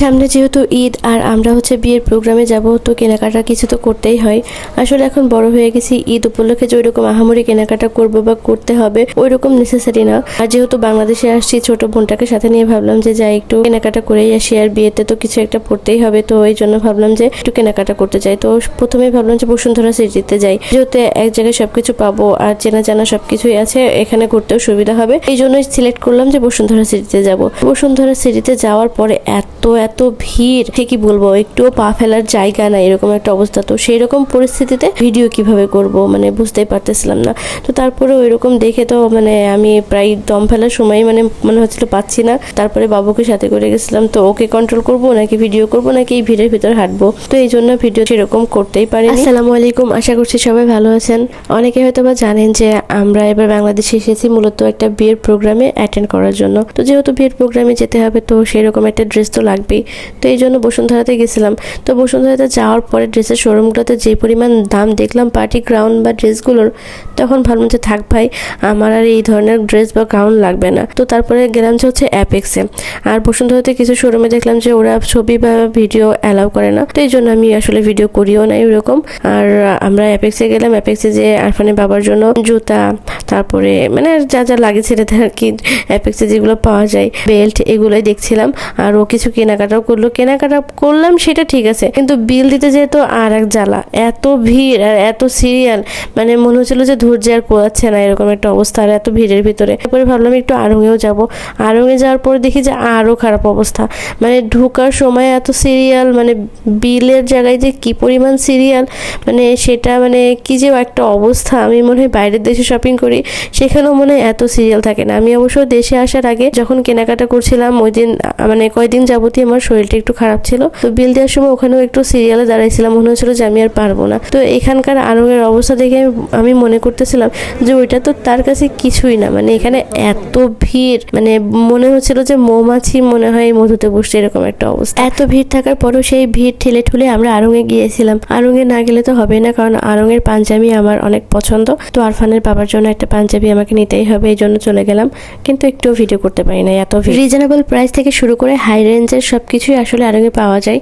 সামনে যেহেতু ঈদ আর আমরা হচ্ছে বিয়ের প্রোগ্রামে যাব, তো কেনাকাটা কিছু তো করতেই হয়। আসলে এখন বড় হয়ে গেছি ঈদ উপলক্ষে যে ওইরকম আহামরি কেনাকাটা করব বা করতে হবে ওই রকম নেসেসারি না। আর যেহেতু বাংলাদেশে আসছি, ছোট বোনটাকে সাথে নিয়ে ভাবলাম যে যাই, একটু কেনাকাটা করেই আসি আর বিয়েতে তো কিছু একটা পড়তেই হবে, তো এই জন্য ভাবলাম যে একটু কেনাকাটা করতে যাই তো প্রথমেই ভাবলাম যে বসুন্ধরা সিটিতে যাই। যেহেতু এক জায়গায় সবকিছু পাবো আর চেনা জানা সবকিছুই আছে, এখানে ঘুরতেও সুবিধা হবে। এই জন্যই সিলেক্ট করলাম যে বসুন্ধরা সিটিতে যাব। বসুন্ধরা সিটিতে যাওয়ার পরে এত এত ভিড়, সে কি বলব? একটুও পা ফেলার জায়গা না এরকম একটা অবস্থা। তো সেই রকম পরিস্থিতিতে ভিডিও কীভাবে করব? মানে বুঝতেই পারতেছিলাম না। তো তারপরে ওই রকম দেখে তো মানে আমি প্রায় দম ফেলার সময় মানে মনে হচ্ছিল পাচ্ছি না। তারপরে বাবুকে সাথে করে গেছিলাম। তো ওকে কন্ট্রোল করব নাকি ভিডিও করব নাকি এই ভিড়ের ভিতর হাঁটবো? তো এই জন্য ভিডিও সেরকম করতেই পারি আসসালামু আলাইকুম। আশা করছি সবাই ভালো আছেন। অনেকে হয়তো বা জানেন যে আমরা এবার বাংলাদেশে এসেছি মূলত একটা বিয়ের প্রোগ্রামে অ্যাটেন্ড করার জন্য। তো যেহেতু বিয়ের প্রোগ্রামে যেতে হবে, তো সেরকম একটা ড্রেস তো লাগবেই তো এই জন্য বসুন্ধরাতে গেছিলাম। তো বসুন্ধরাতে যাওয়ার পরে ড্রেসের শোরুমগুলোতে যে পরিমাণ দাম দেখলাম পার্টি গ্রাউন্ড বা ড্রেসগুলোর তখন ভাবলাম যে, থাক ভাই, আমার আর এই ধরনের ড্রেস বা গাউন লাগবে না। তো তারপরে গেলাম যে, হচ্ছে অ্যাপেক্সে আর বসুন্ধরাতে কিছু শোরুমে দেখলাম যে, ওরা ছবি বা ভিডিও অ্যালাউ করে না। তো এই জন্য আমি আসলে ভিডিও করিও না ওরকম। আর আমরা অ্যাপেক্সে গেলাম। অ্যাপেক্সে যে আরফানের বাবার জন্য জুতা তারপরে মানে যা যা লাগে ছেলেদের আর কি অ্যাপেক্সে যেগুলো পাওয়া যায় বেল্ট এগুলোই দেখছিলাম, আর ও কিছু কেনাকাটাও করল। কেনাকাটা করলাম সেটা ঠিক আছে, কিন্তু বিল দিতে যেহেতু আর এক জ্বালা, এত ভিড় আর এত সিরিয়াল মানে মনে হচ্ছিল যে ধৈর্য আর কোয়াচ্ছে না, এরকম একটা অবস্থা, আর এত ভিড়ের ভিতরে। তারপরে ভাবলাম একটু আরঙেও যাব। আরঙে যাওয়ার পরে দেখি যে আরও খারাপ অবস্থা মানে ঢোকার সময় এত সিরিয়াল মানে বিলের জায়গায় যে কি পরিমাণ সিরিয়াল মানে সেটা মানে কি যে একটা অবস্থা, আমি মনে হয় বাইরের দেশে শপিং করি সেখানেও মনে হয় এত সিরিয়াল থাকে না। আমি অবশ্য দেশে আসার আগে যখন কেনাকাটা করছিলাম, ওই দিন মানে কয়দিন যাবতীয় আমার শরীরটা একটু খারাপ ছিল। তো বিল দেওয়ার সময় ওখানেও একটু সিরিয়ালে দাঁড়াইছিলাম। মনে হচ্ছিল যে আমি আর পারব না। তো এখানকার আরঙের অবস্থা দেখে আমি- আমি মনে করতেছিলাম যে ওইটা তো তার কাছে কিছুই না। মানে এখানে এত ভিড় মানে মনে হচ্ছিল যে মৌমাছি মনে হয় মধুতে বসছে, এরকম একটা অবস্থা। এত ভিড় থাকার পরেও সেই ভিড় ঠেলে ঠুলে আমরা আরঙে গিয়েছিলাম। আরঙে না গেলে তো হবে না, কারণ আরঙের পাঞ্জাবি আমার অনেক পছন্দ। তো আরফানের বাবার জন্য একটা পাঞ্জাবি আমাকে নিতেই হবে এই জন্য চলে গেলাম। কিন্তু একটু ভিডিও করতে পারি না এত রিজনেবল প্রাইস থেকে শুরু করে হাই রেঞ্জের সব কিছুই আসলে আরঙে পাওয়া যায়।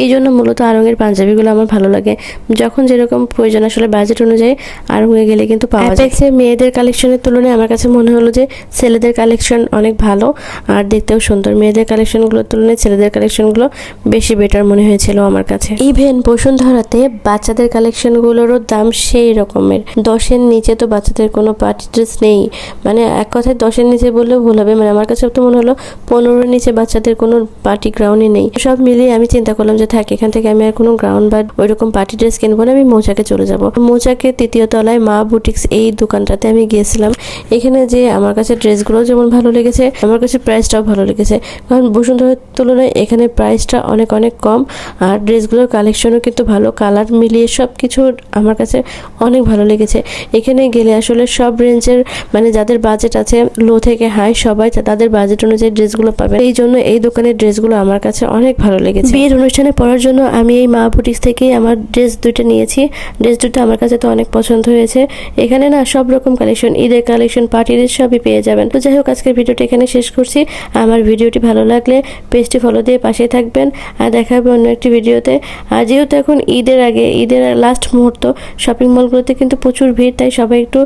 এই জন্য মূলত আরঙের পাঞ্জাবিগুলো আমার ভালো লাগে। যখন যেরকম প্রয়োজন আসলে বাজেট অনুযায়ী আরঙে গেলে কিন্তু পাওয়া যায়। মেয়েদের কালেকশনের তুলনায় আমার কাছে মনে হলো যে ছেলেদের কালেকশন অনেক ভালো আর দেখতেও সুন্দর। মেয়েদের কালেকশনগুলোর তুলনায় ছেলেদের কালেকশনগুলো বেশি বেটার মনে হয়েছিল আমার কাছে। ইভেন বসুন্ধরাতে বাচ্চাদের কালেকশনগুলোরও দাম সেই রকমের। দশের নিচে তো বাচ্চাদের কোনো পার্টি ড্রেস নেই। মানে এক কথায় দশের নিচে বললেও ভুল হবে। মানে আমার কাছে তো মনে হলো পনেরোর নিচে বাচ্চাদের কোনো পার্টি গ্রাউন্ডই নেই। সব মিলিয়ে আমি চিন্তা করলাম যে থাক, এখান থেকে আমি আর কোনো গ্রাউন্ড বা ওইরকম পার্টি ড্রেস কিনবো না, আমি মৌচাকে চলে যাব। মৌচাকে তৃতীয় তলায় মা বুটিক্স এই দোকানটাতে আমি গিয়েছিলাম। এখানে যে আমার কাছে ড্রেসগুলো যেমন ভালো লেগেছে, আমার কাছে প্রাইসটাও ভালো লেগেছে। কারণ বসুন্ধরার তুলনায় এখানে প্রাইসটা অনেক অনেক কম। আর ড্রেসগুলোর কালেকশনও কিন্তু ভালো। কালার মিলিয়ে সব কিছু আমার কাছে অনেক ভালো লেগেছে। এখানে গেলে আসলে সব রেঞ্জের মানে যাদের বাজেট আছে লো থেকে হাই সবাই তাদের বাজেট অনুযায়ী ড্রেসগুলো পাবে। এই জন্য এই দোকানের ড্রেসগুলো আমার কাছে অনেক ভালো লেগেছে। বিয়ের অনুষ্ঠানে পড়ার জন্য আমি এই মা বুটিক্স থেকেই আমার ড্রেস দুইটা নিয়েছি। ড্রেস দুটো আমার কাছে তো অনেক পছন্দ হয়েছে। এখানে না সব রকম কালেকশন ঈদের কালেকশন পার্টি ড্রেস সবই পেয়ে যাবেন। তো যাই হোক, আজকের ভিডিওটা এখানে শেষ করছি। আমার ভিডিওটি ভালো লাগলে পেজটি ফলো দিয়ে পাশে থাকবেন। আর দেখা হবে অন্য একটি ভিডিওতে। আর যেহেতু এখন ঈদের আগে, ঈদের লাস্ট মুহূর্ত শপিং মলগুলোতে কিন্তু প্রচুর ভিড়, তাই সবাই একটু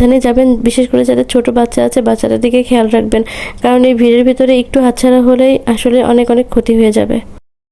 সাবধানে যাবেন, বিশেষ করে যাদের ছোট বাচ্চা আছে, বাচ্চাদের দিকে খেয়াল রাখবেন। কারণ এই ভিড়ের ভিতরে একটু হাতছাড়া হলেই আসলে অনেক অনেক ক্ষতি হয়ে যাবে।